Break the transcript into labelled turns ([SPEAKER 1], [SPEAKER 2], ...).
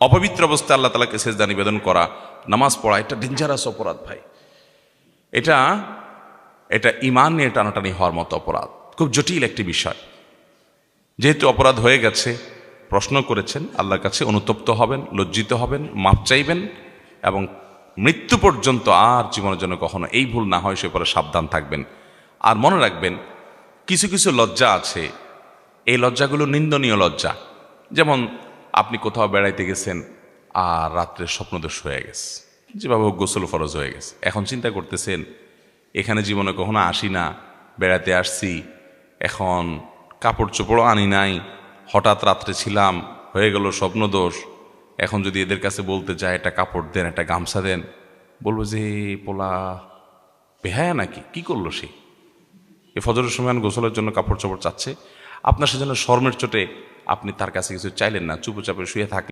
[SPEAKER 1] অপবিত্র অবস্থায় আল্লাহ তালাকে সেজদা নিবেদন করা, নামাজ পড়া, এটা ডেঞ্জারাস অপরাধ ভাই। এটা এটা ইমান নিয়ে টানাটানি হওয়ার মতো অপরাধ। খুব জটিল একটি বিষয়। যেহেতু অপরাধ হয়ে গেছে, প্রশ্ন করেছেন, আল্লাহর কাছে অনুতপ্ত হবেন, লজ্জিত হবেন মাপ চাইবেন এবং মৃত্যু পর্যন্ত আর জীবনের জন্য কখনো এই ভুল না হয়, সে পরে সাবধান থাকবেন। আর মনে রাখবেন, কিছু কিছু লজ্জা আছে। এই লজ্জাগুলো নিন্দনীয় লজ্জা। যেমন আপনি কোথাও বেড়াইতে গেছেন আর রাত্রে স্বপ্নদোষ হয়ে গেছে। যেভাবে হোক গোসল ফরজ হয়ে গেছে। এখন চিন্তা করতেছেন, এখানে জীবনে কখনো আসি না বেড়াতে আসছি, এখন কাপড় চোপড়ও আনি নাই, হঠাৎ রাত্রে ছিলাম, হয়ে গেল স্বপ্নদোষ, এখন যদি এদের কাছে বলতে চায় একটা কাপড় দেন, একটা গামছা দেন, বলব যে পোলা, বেহায়া নাকি? কি করল সে? এ ফজরের সময় গোসলের জন্য কাপড় চোপড় চাচ্ছে। আপনার সেজন্য শর্মের চোটে আপনি তার কাছে কিছু চাইলেন না চুপচাপে শুয়ে থাকলেন।